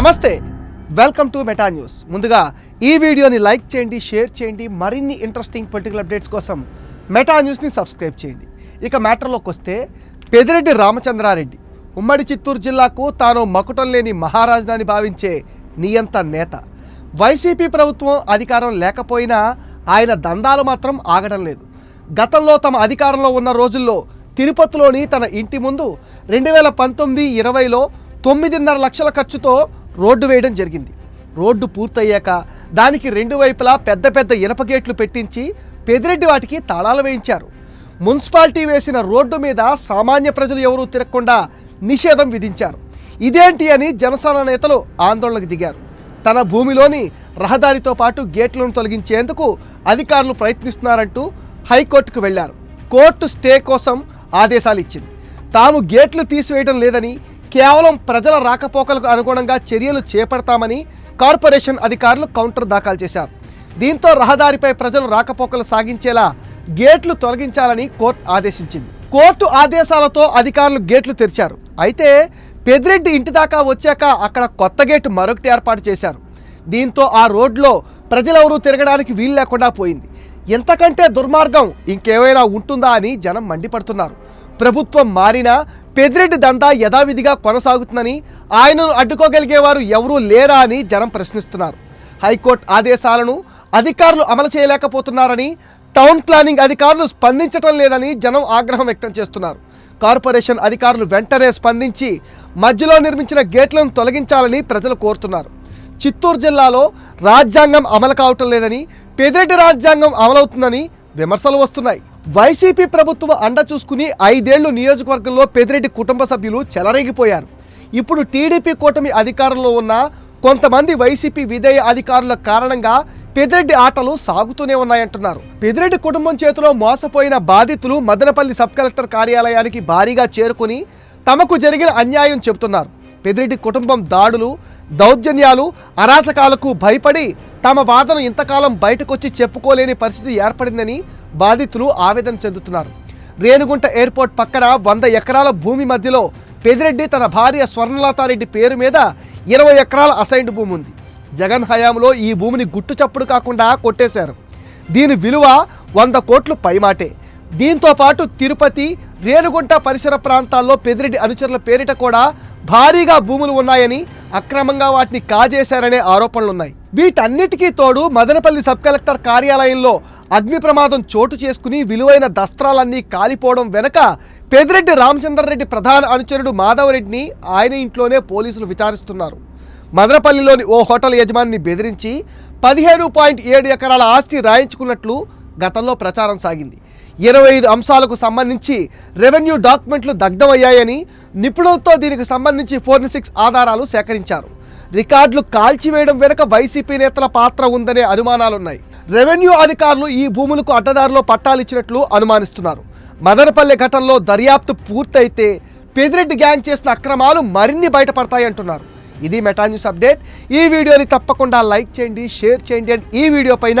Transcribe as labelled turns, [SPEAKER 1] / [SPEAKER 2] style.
[SPEAKER 1] నమస్తే. Welcome to meta news ముందుగా ఈ వీడియోని లైక్ చేయండి షేర్ చేయండి మరిన్ని ఇంట్రెస్టింగ్ పొలిటికల్ అప్డేట్స్ కోసం మెటా న్యూస్ని సబ్స్క్రైబ్ చేయండి. ఇక మ్యాటర్లోకి వస్తే పెదిరెడ్డి రామచంద్రారెడ్డి ఉమ్మడి చిత్తూరు జిల్లాకు తాను మకుటం లేని మహారాజధాని భావించే నియంత నేత. వైసీపీ ప్రభుత్వం అధికారం లేకపోయినా ఆయన దందాలు మాత్రం ఆగడం లేదు. గతంలో తమ అధికారంలో ఉన్న రోజుల్లో తిరుపతిలోని తన ఇంటి ముందు రెండు వేల పంతొమ్మిది ఇరవైలో తొమ్మిదిన్నర లక్షల ఖర్చుతో రోడ్డు వేయడం జరిగింది. రోడ్డు పూర్తయ్యాక దానికి రెండు వైపులా పెద్ద పెద్ద ఇనప గేట్లు పెట్టించి పెదిరెడ్డి వాటికి తాళాలు వేయించారు. మున్సిపాలిటీ వేసిన రోడ్డు మీద సామాన్య ప్రజలు ఎవరూ తిరగకుండా నిషేధం విధించారు. ఇదేంటి అని జనసేన నేతలు ఆందోళనకు దిగారు. తన భూమిలోని రహదారితో పాటు గేట్లను తొలగించేందుకు అధికారులు ప్రయత్నిస్తున్నారంటూ హైకోర్టుకు వెళ్ళారు. కోర్టు స్టే కోసం ఆదేశాలు ఇచ్చింది. తాము గేట్లు తీసివేయడం లేదని కేవలం ప్రజల రాకపోకలకు అనుగుణంగా చర్యలు చేపడతామని కార్పొరేషన్ అధికారులు కౌంటర్ దాఖలు చేశారు. దీంతో రహదారిపై ప్రజలు రాకపోకలు సాగించేలా గేట్లు తొలగించాలని కోర్టు ఆదేశించింది. కోర్టు ఆదేశాలతో అధికారులు గేట్లు తెరిచారు. అయితే పెద్దిరెడ్డి ఇంటి దాకా వచ్చాక అక్కడ కొత్త గేటు మరొకటి ఏర్పాటు చేశారు. దీంతో ఆ రోడ్లో ప్రజలెవరూ తిరగడానికి వీలు లేకుండా పోయింది. ఎంతకంటే దుర్మార్గం ఇంకేమైనా ఉంటుందా అని జనం మండిపడుతున్నారు. ప్రభుత్వం మారినా పెద్దిరెడ్డి దందా యథావిధిగా కొనసాగుతుందని ఆయనను అడ్డుకోగలిగేవారు ఎవరూ లేరా అని జనం ప్రశ్నిస్తున్నారు. హైకోర్టు ఆదేశాలను అధికారులు అమలు చేయలేకపోతున్నారని టౌన్ ప్లానింగ్ అధికారులు స్పందించటం లేదని జనం ఆగ్రహం వ్యక్తం చేస్తున్నారు. కార్పొరేషన్ అధికారులు వెంటనే స్పందించి మధ్యలో నిర్మించిన గేట్లను తొలగించాలని ప్రజలు కోరుతున్నారు. చిత్తూరు జిల్లాలో రాజ్యాంగం అమలు కావటం లేదని పెదిరెడ్డి రాజ్యాంగం అమలవుతుందని విమర్శలు వస్తున్నాయి. వైసీపీ ప్రభుత్వం అండ చూసుకుని ఐదేళ్ళు నియోజకవర్గంలో పెదిరెడ్డి కుటుంబ సభ్యులు చెలరేగిపోయారు. ఇప్పుడు టీడీపీ కూటమి అధికారంలో ఉన్న కొంతమంది వైసీపీ విధేయ అధికారుల కారణంగా పెదిరెడ్డి ఆటలు సాగుతూనే ఉన్నాయంటున్నారు. పెదిరెడ్డి కుటుంబం చేతిలో మోసపోయిన బాధితులు మదనపల్లి సబ్ కలెక్టర్ కార్యాలయానికి భారీగా చేరుకుని తమకు జరిగిన అన్యాయం చెబుతున్నారు. పెదిరెడ్డి కుటుంబం దాడులు దౌర్జన్యాలు అరాచకాలకు భయపడి తమ బాధను ఇంతకాలం బయటకొచ్చి చెప్పుకోలేని పరిస్థితి ఏర్పడిందని బాధితులు ఆవేదన చెందుతున్నారు. రేణుగుంట ఎయిర్పోర్ట్ పక్కన వంద ఎకరాల భూమి మధ్యలో పెదిరెడ్డి తన భార్య స్వర్ణలతారెడ్డి పేరు మీద ఇరవై ఎకరాల అసైన్డ్ భూమి ఉంది. జగన్ హయాంలో ఈ భూమిని గుట్టు చప్పుడు కాకుండా కొట్టేశారు. దీని విలువ వంద కోట్లు పైమాటే. దీంతో పాటు తిరుపతి రేణుగుంట పరిసర ప్రాంతాల్లో పెదిరెడ్డి అనుచరుల పేరిట కూడా భారీగా భూములు ఉన్నాయని అక్రమంగా వాటిని కాజేశారనే ఆరోపణలున్నాయి. వీటన్నిటికీ తోడు మదనపల్లి సబ్ కలెక్టర్ కార్యాలయంలో అగ్ని ప్రమాదం చోటు చేసుకుని విలువైన దస్త్రాలన్నీ కాలిపోవడం వెనక పెదిరెడ్డి రామచంద్రరెడ్డి ప్రధాన అనుచరుడు మాధవరెడ్డిని ఆయన ఇంట్లోనే పోలీసులు విచారిస్తున్నారు. మదనపల్లిలోని ఓ హోటల్ యజమానిని బెదిరించి పదిహేను పాయింట్ ఏడు ఎకరాల ఆస్తి రాయించుకున్నట్లు గతంలో ప్రచారం సాగింది. ఇరవై ఐదు అంశాలకు సంబంధించి రెవెన్యూ డాక్యుమెంట్లు దగ్ధమయ్యాయని నిపుణులతో దీనికి సంబంధించి ఫోర్నిసిక్స్ ఆధారాలు సేకరించారు. రికార్డులు కాల్చివేయడం వెనుక వైసీపీ నేతల పాత్ర ఉందనే అనుమానాలున్నాయి. రెవెన్యూ అధికారులు ఈ భూములకు అడ్డదారిలో పట్టాలు ఇచ్చినట్లు అనుమానిస్తున్నారు. మదనపల్లె ఘటనలో దర్యాప్తు పూర్తయితే పెదిరెడ్డి గ్యాంగ్ చేసిన అక్రమాలు మరిన్ని బయటపడతాయంటున్నారు ఇది మెటా న్యూస్ అప్డేట్. ఈ వీడియోని తప్పకుండా లైక్ చేయండి షేర్ చేయండి అండ్ ఈ వీడియో పైన